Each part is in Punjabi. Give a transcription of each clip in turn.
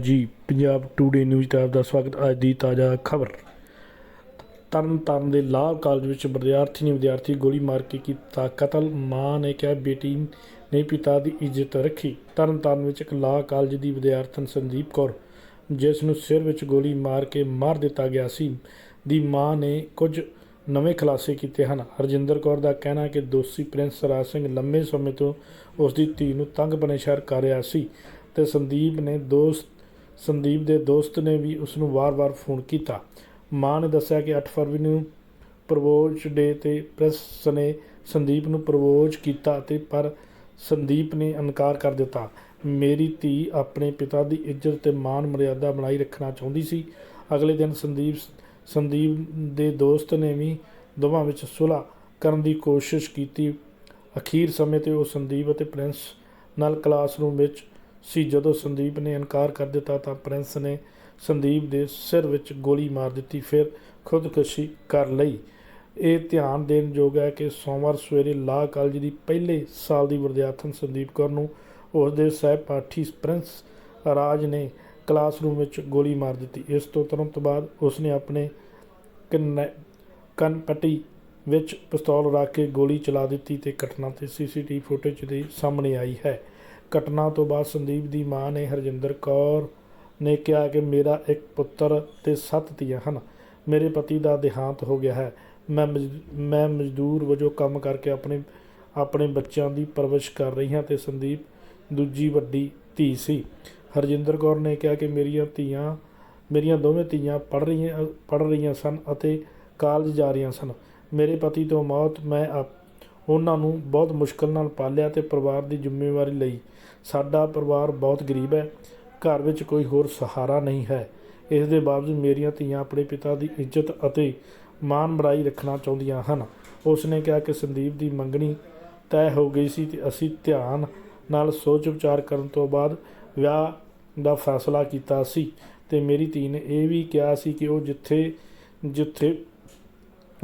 ਜੀ, ਪੰਜਾਬ ਟੂਡੇ ਨਿਊਜ਼ ਤੇ ਦਾ ਸਵਾਗਤ ਅੱਜ ਦੀ ਤਾਜ਼ਾ ਖਬਰ। ਤਰਨਤਾਰਨ ਦੇ ਲਾਭ ਕਾਲਜ ਵਿੱਚ ਵਿਦਿਆਰਥੀ ਨੇ ਵਿਦਿਆਰਥੀ ਗੋਲੀ ਮਾਰ ਕੇ ਕੀਤਾ ਕਤਲ। ਮਾਂ ਨੇ ਕਿਹਾ, ਬੇਟੀ ਨੇ ਪਿਤਾ ਦੀ ਇੱਜ਼ਤ ਰੱਖੀ। ਤਰਨਤਾਰਨ ਵਿੱਚ ਇੱਕ ਲਾਅ ਕਾਲਜ ਦੀ ਵਿਦਿਆਰਥਣ ਸੰਦੀਪ ਕੌਰ, ਜਿਸ ਨੂੰ ਸਿਰ ਵਿੱਚ ਗੋਲੀ ਮਾਰ ਕੇ ਮਾਰ ਦਿੱਤਾ ਗਿਆ ਸੀ, ਦੀ ਮਾਂ ਨੇ ਕੁਝ ਨਵੇਂ ਖੁਲਾਸੇ ਕੀਤੇ ਹਨ। ਹਰਜਿੰਦਰ ਕੌਰ ਦਾ ਕਹਿਣਾ ਕਿ ਦੋਸ਼ੀ ਪ੍ਰਿੰਸ ਰਾਜ ਸਿੰਘ ਲੰਮੇ ਸਮੇਂ ਤੋਂ ਉਸ ਦੀ ਧੀ ਨੂੰ ਤੰਗ ਪਰੇਸ਼ਾਨ ਕਰ ਰਿਹਾ ਸੀ ਤੇ ਸੰਦੀਪ ਨੇ ਦੋਸਤ ਸੰਦੀਪ ਦੇ ਦੋਸਤ ਨੇ ਵੀ ਉਸ ਨੂੰ ਵਾਰ-ਵਾਰ ਫੋਨ ਕੀਤਾ। ਮਾਂ ਨੇ ਦੱਸਿਆ ਕਿ 8 ਫਰਵਰੀ ਨੂੰ ਪ੍ਰਵੋਜ ਡੇ ਤੇ ਪ੍ਰੈਸ ਨੇ ਸੰਦੀਪ ਨੂੰ ਪ੍ਰਵੋਜ ਕੀਤਾ ਤੇ ਪਰ ਸੰਦੀਪ ਨੇ ਇਨਕਾਰ ਕਰ ਦਿੱਤਾ। ਮੇਰੀ ਧੀ ਆਪਣੇ ਪਿਤਾ ਦੀ ਇੱਜ਼ਤ ਤੇ ਮਾਨ ਮਰਿਆਦਾ ਬਣਾਈ ਰੱਖਣਾ ਚਾਹੁੰਦੀ ਸੀ। ਅਗਲੇ ਦਿਨ ਸੰਦੀਪ ਸੰਦੀਪ ਦੇ ਦੋਸਤ ਨੇ ਵੀ ਦੋਵਾਂ ਵਿੱਚ ਸੁਲ੍ਹਾ ਕਰਨ ਦੀ ਕੋਸ਼ਿਸ਼ ਕੀਤੀ। ਅਖੀਰ ਸਮੇਂ ਤੇ ਉਹ ਸੰਦੀਪ ਅਤੇ ਪ੍ਰਿੰਸ ਨਾਲ ਕਲਾਸਰੂਮ ਵਿੱਚ ਸੀ। ਜਦੋਂ ਸੰਦੀਪ ਨੇ ਇਨਕਾਰ ਕਰ ਦਿੱਤਾ ਤਾਂ ਪ੍ਰਿੰਸ ਨੇ ਸੰਦੀਪ ਦੇ ਸਿਰ ਵਿੱਚ ਗੋਲੀ ਮਾਰ ਦਿੱਤੀ, ਫਿਰ ਖੁਦਕੁਸ਼ੀ ਕਰ ਲਈ। ਇਹ ਧਿਆਨ ਦੇਣ ਯੋਗ ਹੈ ਕਿ ਸੋਮਵਾਰ ਸਵੇਰੇ ਲਾ ਕਾਲਜ ਦੀ ਪਹਿਲੇ ਸਾਲ ਦੀ ਵਿਦਿਆਰਥਣ ਸੰਦੀਪ ਕੌਰ ਨੂੰ ਉਸ ਦੇ ਸਹਿਪਾਠੀ ਪ੍ਰਿੰਸ ਰਾਜ ਨੇ ਕਲਾਸਰੂਮ ਵਿੱਚ ਗੋਲੀ ਮਾਰ ਦਿੱਤੀ। ਇਸ ਤੋਂ ਤੁਰੰਤ ਬਾਅਦ ਉਸ ਨੇ ਆਪਣੇ ਕੰਨ, ਕੰਨਪੱਟੀ ਵਿੱਚ ਪਿਸਤੌਲ ਰੱਖ ਕੇ ਗੋਲੀ ਚਲਾ ਦਿੱਤੀ ਤੇ ਘਟਨਾ ਤੇ ਸੀਸੀਟੀਵੀ ਫੁਟੇਜ ਦੇ ਸਾਹਮਣੇ ਆਈ ਹੈ। ਘਟਨਾ ਤੋਂ ਬਾਅਦ ਸੰਦੀਪ ਦੀ ਮਾਂ ਨੇ ਹਰਜਿੰਦਰ ਕੌਰ ਨੇ ਕਿਹਾ ਕਿ ਮੇਰਾ ਇੱਕ ਪੁੱਤਰ ਤੇ ਸੱਤ ਧੀਆਂ ਹਨ। ਮੇਰੇ ਪਤੀ ਦਾ ਦੇਹਾਂਤ ਹੋ ਗਿਆ ਹੈ। ਮੈਂ ਮਜ਼- ਮੈਂ ਮਜ਼ਦੂਰ ਵਜੋਂ ਕੰਮ ਕਰਕੇ ਆਪਣੇ ਆਪਣੇ ਬੱਚਿਆਂ ਦੀ ਪਰਵਰਿਸ਼ ਕਰ ਰਹੀ ਹਾਂ ਤੇ ਸੰਦੀਪ ਦੂਜੀ ਵੱਡੀ ਧੀ ਸੀ। ਹਰਜਿੰਦਰ ਕੌਰ ਨੇ ਕਿਹਾ ਕਿ ਮੇਰੀਆਂ ਧੀਆਂ, ਮੇਰੀਆਂ ਦੋਵੇਂ ਧੀਆਂ ਪੜ੍ਹ ਰਹੀਆਂ ਪੜ੍ਹ ਰਹੀਆਂ ਸਨ ਅਤੇ ਕਾਲਜ ਜਾ ਰਹੀਆਂ ਸਨ। ਮੇਰੇ ਪਤੀ ਤੋਂ ਮੌਤ ਮੈਂ ਆਪ- ਉਹਨਾਂ ਨੂੰ ਬਹੁਤ ਮੁਸ਼ਕਲ ਨਾਲ ਪਾਲਿਆ ਅਤੇ ਪਰਿਵਾਰ ਦੀ ਜ਼ਿੰਮੇਵਾਰੀ ਲਈ। ਸਾਡਾ ਪਰਿਵਾਰ ਬਹੁਤ ਗਰੀਬ ਹੈ। ਘਰ ਵਿੱਚ ਕੋਈ ਹੋਰ ਸਹਾਰਾ ਨਹੀਂ ਹੈ। ਇਸ ਦੇ ਬਾਵਜੂਦ ਮੇਰੀਆਂ ਧੀਆਂ ਆਪਣੇ ਪਿਤਾ ਦੀ ਇੱਜ਼ਤ ਅਤੇ ਮਾਣ ਬੜਾਈ ਰੱਖਣਾ ਚਾਹੁੰਦੀਆਂ ਹਨ। ਉਸ ਨੇ ਕਿਹਾ ਕਿ ਸੰਦੀਪ ਦੀ ਮੰਗਣੀ ਤੈਅ ਹੋ ਗਈ ਸੀ ਤੇ ਅਸੀਂ ਧਿਆਨ ਨਾਲ ਸੋਚ ਵਿਚਾਰ ਕਰਨ ਤੋਂ ਬਾਅਦ ਵਿਆਹ ਦਾ ਫੈਸਲਾ ਕੀਤਾ ਸੀ। ਤੇ ਮੇਰੀ ਧੀ ਨੇ ਇਹ ਵੀ ਕਿਹਾ ਸੀ ਕਿ ਉਹ ਜਿੱਥੇ ਜਿੱਥੇ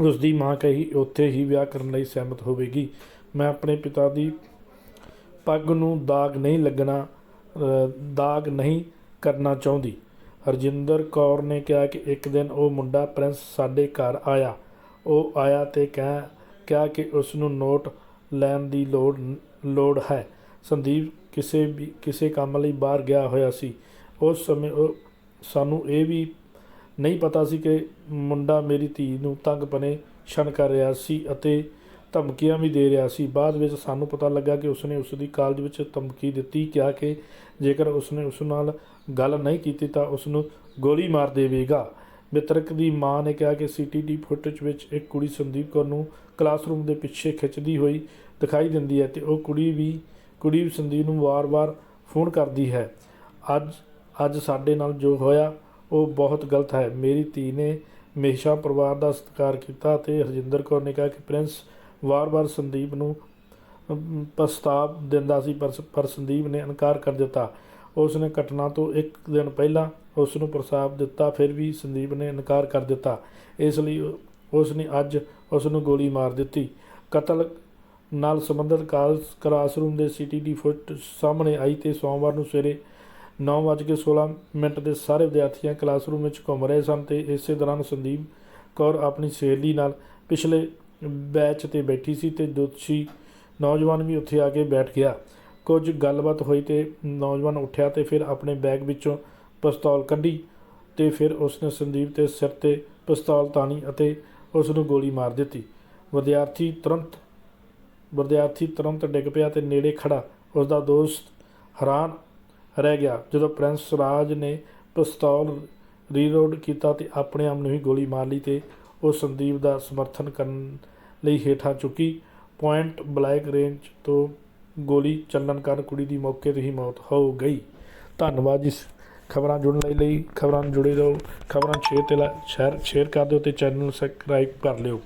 ਉਸ ਦੀ ਮਾਂ ਕਹੀ, ਉੱਥੇ ਹੀ ਵਿਆਹ ਕਰਨ ਲਈ ਸਹਿਮਤ ਹੋਵੇਗੀ। ਮੈਂ ਆਪਣੇ ਪਿਤਾ ਦੀ ਪੱਗ ਨੂੰ ਦਾਗ ਨਹੀਂ ਲੱਗਣਾ ਦਾਗ ਨਹੀਂ ਕਰਨਾ ਚਾਹੁੰਦੀ। ਹਰਜਿੰਦਰ ਕੌਰ ਨੇ ਕਿਹਾ ਕਿ ਇੱਕ ਦਿਨ ਉਹ ਮੁੰਡਾ ਪ੍ਰਿੰਸ ਸਾਡੇ ਘਰ ਆਇਆ। ਉਹ ਆਇਆ ਤੇ ਕਹਿ, ਕਿਹਾ ਕਿ ਉਸ ਨੂੰ ਨੋਟ ਲੈਣ ਦੀ ਲੋੜ ਲੋੜ ਹੈ। ਸੰਦੀਪ ਕਿਸੇ ਵੀ, ਕਿਸੇ ਕੰਮ ਲਈ ਬਾਹਰ ਗਿਆ ਹੋਇਆ ਸੀ। ਉਸ ਸਮੇਂ ਉਹ ਸਾਨੂੰ ਇਹ ਵੀ ਨਹੀਂ ਪਤਾ ਸੀ ਕਿ ਮੁੰਡਾ ਮੇਰੀ ਧੀ ਨੂੰ ਤੰਗ ਪਨੇ ਸ਼ਨ ਕਰ ਰਿਹਾ ਸੀ ਅਤੇ ਧਮਕੀਆਂ ਵੀ ਦੇ ਰਿਹਾ ਸੀ। ਬਾਅਦ ਵਿੱਚ ਸਾਨੂੰ ਪਤਾ ਲੱਗਾ ਕਿ ਉਸਨੇ ਉਸ ਦੀ ਕਾਲਜ ਵਿੱਚ ਧਮਕੀ ਦਿੱਤੀ, ਕਿਹਾ ਕਿ ਜੇਕਰ ਉਸਨੇ ਉਸ ਨਾਲ ਗੱਲ ਨਹੀਂ ਕੀਤੀ ਤਾਂ ਉਸ ਨੂੰ ਗੋਲੀ ਮਾਰ ਦੇਵੇਗਾ। ਮਿੱਤਰਕ ਦੀ ਮਾਂ ਨੇ ਕਿਹਾ ਕਿ ਸੀਟੀਡੀ ਫੁਟੇਜ ਵਿੱਚ ਇੱਕ ਕੁੜੀ ਸੰਦੀਪ ਕੌਰ ਨੂੰ ਕਲਾਸਰੂਮ ਦੇ ਪਿੱਛੇ ਖਿੱਚਦੀ ਹੋਈ ਦਿਖਾਈ ਦਿੰਦੀ ਹੈ ਤੇ ਉਹ ਕੁੜੀ ਵੀ ਕੁੜੀ ਵੀ ਸੰਦੀਪ ਨੂੰ ਵਾਰ-ਵਾਰ ਫੋਨ ਕਰਦੀ ਹੈ। ਅੱਜ ਅੱਜ ਸਾਡੇ ਨਾਲ ਜੋ ਹੋਇਆ ਉਹ ਬਹੁਤ ਗਲਤ ਹੈ। ਮੇਰੀ ਧੀ ਨੇ ਹਮੇਸ਼ਾ ਪਰਿਵਾਰ ਦਾ ਸਤਿਕਾਰ ਕੀਤਾ ਅਤੇ ਹਰਜਿੰਦਰ ਕੌਰ ਨੇ ਕਿਹਾ ਕਿ ਪ੍ਰਿੰਸ ਵਾਰ-ਵਾਰ ਸੰਦੀਪ ਨੂੰ ਪ੍ਰਸਤਾਵ ਦਿੰਦਾ ਸੀ, ਪਰ ਪਰ ਸੰਦੀਪ ਨੇ ਇਨਕਾਰ ਕਰ ਦਿੱਤਾ। ਉਸ ਨੇ ਘਟਨਾ ਤੋਂ ਇੱਕ ਦਿਨ ਪਹਿਲਾਂ ਉਸ ਨੂੰ ਪ੍ਰਸਤਾਵ ਦਿੱਤਾ, ਫਿਰ ਵੀ ਸੰਦੀਪ ਨੇ ਇਨਕਾਰ ਕਰ ਦਿੱਤਾ। ਇਸ ਲਈ ਉਸ ਨੇ ਅੱਜ ਉਸ ਨੂੰ ਗੋਲੀ ਮਾਰ ਦਿੱਤੀ। ਕਤਲ ਨਾਲ ਸੰਬੰਧਿਤ ਕਾਲ ਕਲਾਸਰੂਮ ਦੇ ਸੀਟੀਡੀ ਫੁੱਟ ਸਾਹਮਣੇ ਆਈ ਤੇ ਸੋਮਵਾਰ ਨੂੰ ਸਵੇਰੇ 9:16 ਮਿੰਟ ਦੇ ਸਾਰੇ ਵਿਦਿਆਰਥੀਆਂ ਕਲਾਸਰੂਮ ਵਿੱਚ ਘੁੰਮ ਰਹੇ ਸਨ ਤੇ ਇਸੇ ਦੌਰਾਨ ਸੰਦੀਪ ਕੌਰ ਆਪਣੀ ਸਹੇਲੀ ਨਾਲ ਪਿਛਲੇ ਬੈਚ ਤੇ ਬੈਠੀ ਸੀ ਤੇ ਦੋਸ਼ੀ ਨੌਜਵਾਨ ਵੀ ਉੱਥੇ ਆ ਕੇ ਬੈਠ ਗਿਆ। ਕੁਝ ਗੱਲਬਾਤ ਹੋਈ ਤੇ ਨੌਜਵਾਨ ਉੱਠਿਆ ਤੇ ਫਿਰ ਆਪਣੇ ਬੈਗ ਵਿੱਚੋਂ ਪਿਸਤੌਲ ਕੱਢੀ ਤੇ ਫਿਰ ਉਸਨੇ ਸੰਦੀਪ ਦੇ ਸਿਰ ਤੇ ਪਿਸਤੌਲ ਤਾਣੀ ਅਤੇ ਉਸ ਨੂੰ ਗੋਲੀ ਮਾਰ ਦਿੱਤੀ। ਵਿਦਿਆਰਥੀ ਤੁਰੰਤ ਵਿਦਿਆਰਥੀ ਤੁਰੰਤ ਡਿੱਗ ਪਿਆ ਤੇ ਨੇੜੇ ਖੜਾ ਉਸ ਦਾ ਦੋਸਤ ਹੈਰਾਨ ਰਹਿ ਗਿਆ। ਜਦੋਂ ਪ੍ਰਿੰਸ ਰਾਜ ਨੇ ਪਿਸਤੌਲ ਰੀਲੋਡ ਕੀਤਾ ਤੇ ਆਪਣੇ ਆਪ ਨੂੰ ਹੀ ਗੋਲੀ ਮਾਰ ਲਈ ਤੇ ਉਹ ਸੰਦੀਪ ਦਾ ਸਮਰਥਨ ਕਰਨ ਲਈ ਹੇਠਾਂ ਚੁੱਕੀ ਪੁਆਇੰਟ ਬਲੈਕ ਰੇਂਜ ਤੋਂ ਗੋਲੀ ਚੱਲਣ ਕਾਰਨ ਕੁੜੀ ਦੀ ਮੌਕੇ ਤੇ ਹੀ ਮੌਤ ਹੋ ਗਈ। ਧੰਨਵਾਦ ਜੀ। ਖਬਰਾਂ ਜੁੜਨ ਲਈ ਲਈ ਖਬਰਾਂ ਨਾਲ ਜੁੜੇ ਰਹੋ। ਖਬਰਾਂ ਸ਼ੇਅਰ ਤੇ ਸ਼ੇਅਰ ਸ਼ੇਅਰ ਕਰ ਦਿਓ ਤੇ ਚੈਨਲ ਨੂੰ ਸਬਸਕ੍ਰਾਈਬ ਕਰ ਲਿਓ।